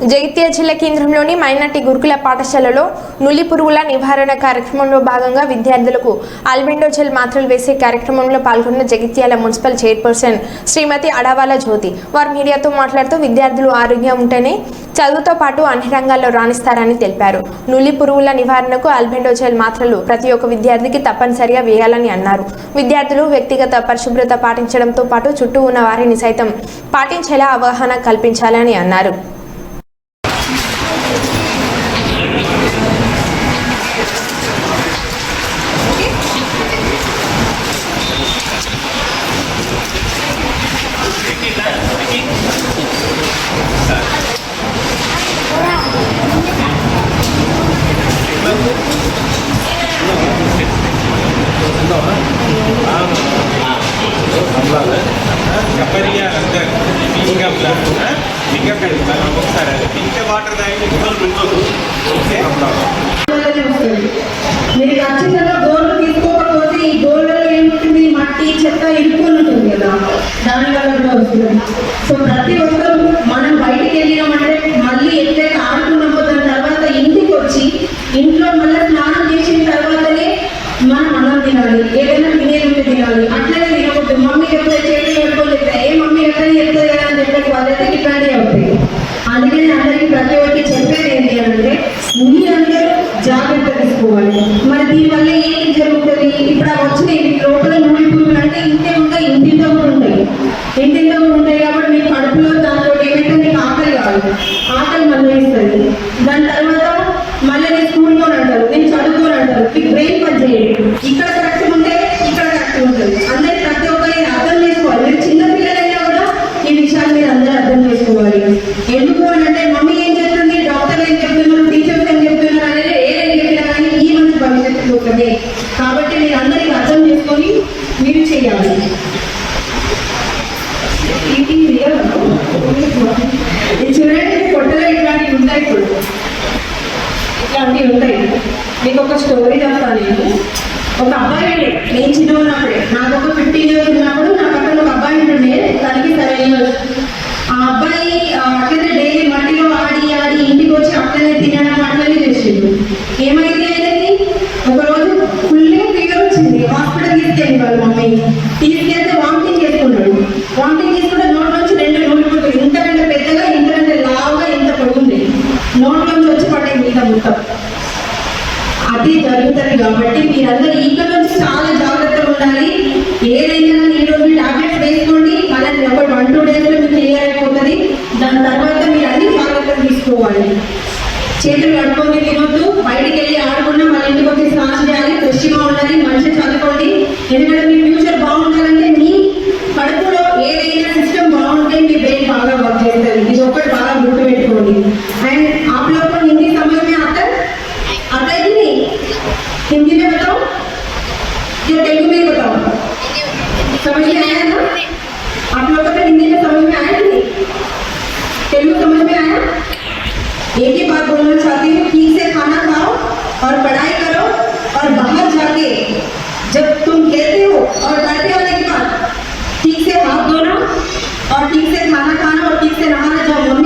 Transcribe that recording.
జగిత్యాల జిల్లా కేంద్రంలోని మైనార్టీ గురుకుల పాఠశాలలో నులి పురుగుల నివారణ కార్యక్రమంలో భాగంగా విద్యార్థులకు ఆల్బెండోజెల్ మాత్రలు వేసే కార్యక్రమంలో పాల్గొన్న జగిత్యాల మున్సిపల్ చైర్పర్సన్ శ్రీమతి అడవాల జ్యోతి. వారు మీడియాతో మాట్లాడుతూ విద్యార్థులు ఆరోగ్యం ఉంటేనే చదువుతో పాటు అన్ని రంగాల్లో రాణిస్తారని తెలిపారు. నులి పురుగుల నివారణకు ఆల్బెండోజెల్ మాత్రలు ప్రతి ఒక్క విద్యార్థికి తప్పనిసరిగా వేయాలని అన్నారు. విద్యార్థులు వ్యక్తిగత పరిశుభ్రత పాటించడంతో పాటు చుట్టూ ఉన్న వారిని సైతం పాటించేలా అవగాహన కల్పించాలని అన్నారు. కప్పరియా అందరు ఇంకా ఇంకా పెడతాను ఒకసారి ఇంకా వాటర్ తాగి ఇబ్బంది ఉండదు ఓకే వల్లనే టీచర్ జాగ్రత్త తీసుకోవాలి. మరి దీనివల్ల ఏం జరుగుతుంది? ఇప్పుడు ఆ వచ్చిన లోపల నూనె ఇది రియల్ ఈ చూడండి పొట్టలో ఇట్లాంటివి ఉంటాయి ఇప్పుడు ఇట్లాంటివి ఉంటాయి మీకు ఒక స్టోరీ చెప్తాను నేను ఒక అబ్బాయి ఉండే నేను చిన్న ఉన్నప్పుడే నాకు ఒక ఫిఫ్టీన్ ఇయర్స్ ఉన్నప్పుడు నా పక్కన ఒక అబ్బాయి ఉంటుండే తనకి సెవెన్ ఇయర్స్ ఆ అబ్బాయి అట్లనే డైలీ మట్టిలో ఆడి ఆడి ఇంటికి వచ్చి అట్లనే తినడం అట్లనే చేసిండు ఏమైంది ఆయనకి? ఒక రోజు ఫుల్ ఫీవర్ వచ్చింది. హాస్పిటల్ తీసుకెళ్ళి వాళ్ళ మమ్మీ. తీసుకెళ్ళి అది జరుగుతుంది కాబట్టి మీరందరూ ఇక్కడ నుంచి చాలా జాగ్రత్తగా ఉండాలి. ఏదైనా ఈ రోజు టాబ్లెట్స్ వేసుకోండి. మళ్ళీ ఒక వన్ టూ డేస్లో మీకు క్లియర్ అయిపోతుంది. దాని తర్వాత మీరు అన్ని జాగ్రత్తలు తీసుకోవాలి. చేతులు కట్టుకొని తినొద్దు. బయటికి వెళ్ళి ఆడుకున్నా మన ఇంటికి వచ్చి స్నానం చేయాలి. ఫ్రెష్గా ఉండాలి. మంచిగా చదువుకోండి. ఎందుకంటే మీరు और बाहर जाके जब तुम कहते हो और बैठे आने के बाद ठीक से हाथ धोना और ठीक से खाना खाना और ठीक से नहाना, जो मम्मी